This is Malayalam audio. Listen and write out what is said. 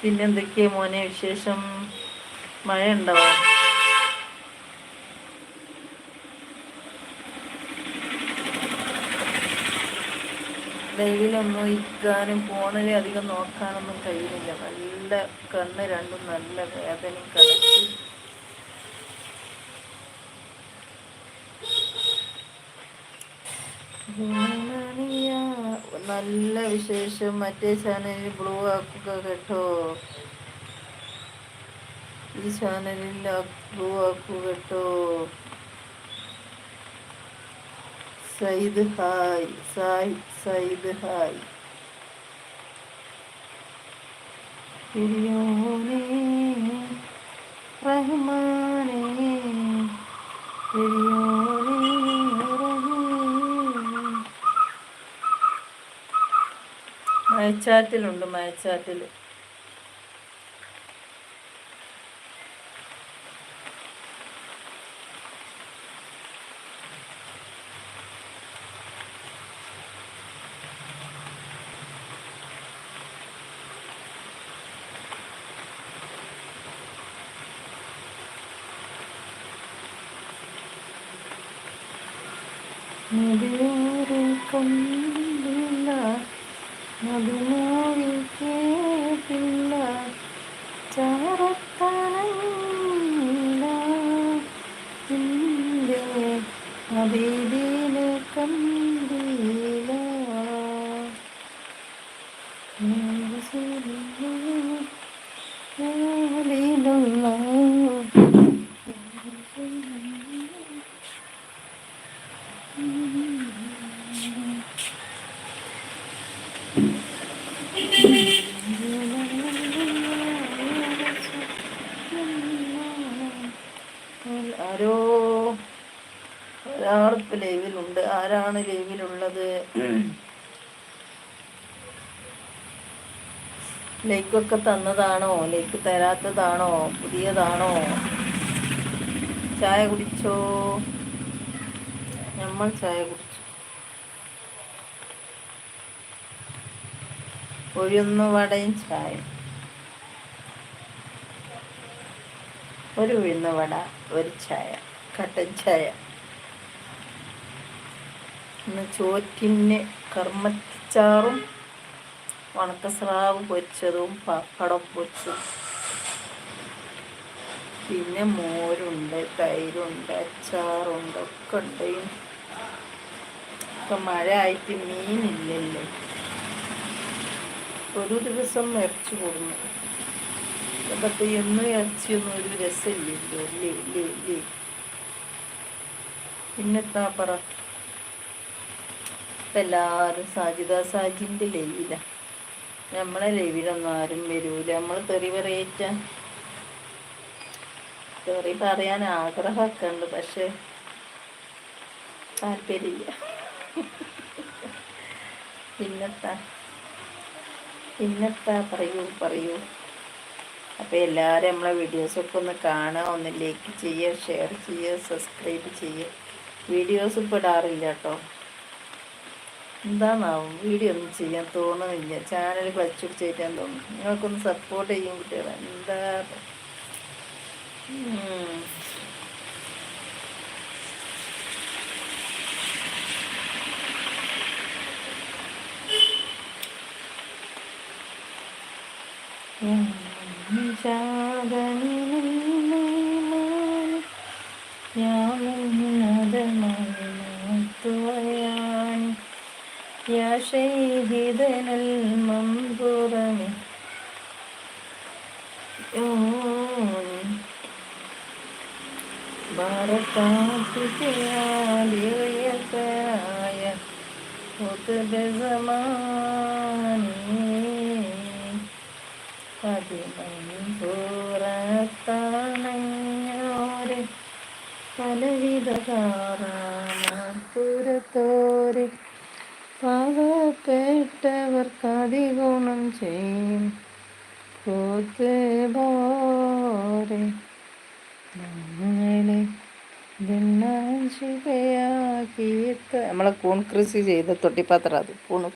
പിന്നെ എന്തൊക്കെയാ മോനെ വിശേഷം? മഴ മഴയുണ്ടോ? ലൈവിലൊന്നും ഇരിക്കാനും ഫോണിൽ അധികം നോക്കാനൊന്നും കഴിയുന്നില്ല. നല്ല കണ്ണ് രണ്ടും നല്ല വേദനയും കടച്ച് നല്ല വിശേഷം. മറ്റേ ചാനലിൽ ബ്ലൂ ആക്കുക കേട്ടോ. ഈ ചാനലിൽ ബ്ലൂ ആക്കുക കേട്ടോ. Sayyid hi Sai Sayyid hi. പിരിയോനേ റഹ്മാനേ പിരിയോനേ മയച്ചാറ്റിലുണ്ട് മയച്ചാറ്റിൽ കൊണ്ടില്ല দুনো ഒരാളിപ്പ് ലൈവിലുണ്ട്. ആരാണ് ലൈവിലുള്ളത്? ലൈക്കൊക്കെ തന്നതാണോ? ലൈക്ക് തരാത്തതാണോ? പുതിയതാണോ? ചായ കുടിച്ചോ? നമ്മൾ ചായ കുടിച്ചു. ഒഴിയൊന്നു വടയും ചായ ഒരു ഉഴുന്ന വട ഒരു ചായ കട്ടൻ ചായ. ഇന്ന് ചോറ്റിന് കർമ്മച്ചാറും ഉണക്കസ്രാവ് പൊരിച്ചതും പപ്പടം പൊരിച്ചതും. പിന്നെ മോരുണ്ട് തൈരുണ്ട് അച്ചാറുണ്ട് ഒക്കെ ഉണ്ട് ഇപ്പം മഴ ആയിട്ട് മീനില്ലല്ലോ. ഒരു ദിവസം ഇറച്ചി കൊടുന്നു. അപ്പം എന്നും ഇറച്ചിയൊന്നും ഒരു രസമില്ലല്ലോ. ഇല്ലേ ഇല്ലേ ഇല്ലേ. പിന്നെത്താ പറ? ഇപ്പം എല്ലാവരും സാജിദ സാജിന്റെ ലൈവില. നമ്മളെ ലൈവിലൊന്നും ആരും വരൂല. നമ്മൾ തെറി പറയേറ്റ. തെറി പറയാൻ ആഗ്രഹമൊക്കെ ഉണ്ട് പക്ഷെ താല്പര്യമില്ല. പിന്നെത്താ പിന്നെത്താ പറയൂ പറയൂ. അപ്പോൾ എല്ലാവരും നമ്മളെ വീഡിയോസൊക്കെ ഒന്ന് കാണുക ഒന്ന് ലൈക്ക് ചെയ്യുക ഷെയർ ചെയ്യുക സബ്സ്ക്രൈബ് ചെയ്യുക. വീഡിയോസ് ഇടാറില്ല കേട്ടോ. എന്താണാവും വീഡിയോ ഒന്നും ചെയ്യാൻ തോന്നുന്നില്ല ചാനൽ ക്ലച്ച് വലിച്ചുപിടിച്ചേറ്റാൻ തോന്നുന്നു നിങ്ങൾക്കൊന്ന് സപ്പോർട്ട് ചെയ്യും കുട്ടികളെ എന്താ يا شهيدنا المنظور باركاتك يا لغيتايا خطب زماني പതിമഞ്ചൂറത്താണഞ്ഞോരെ പലവിധ കാറാമപുരത്തോരെ പാവപ്പെട്ടവർക്ക് അതിഗുണം ചെയ്യും. കൂത്ത് പോരെ. നമ്മളെ നമ്മളെ കൂൺ കൃഷി ചെയ്ത തൊട്ടിപ്പാത്ര അത്. കൂണ്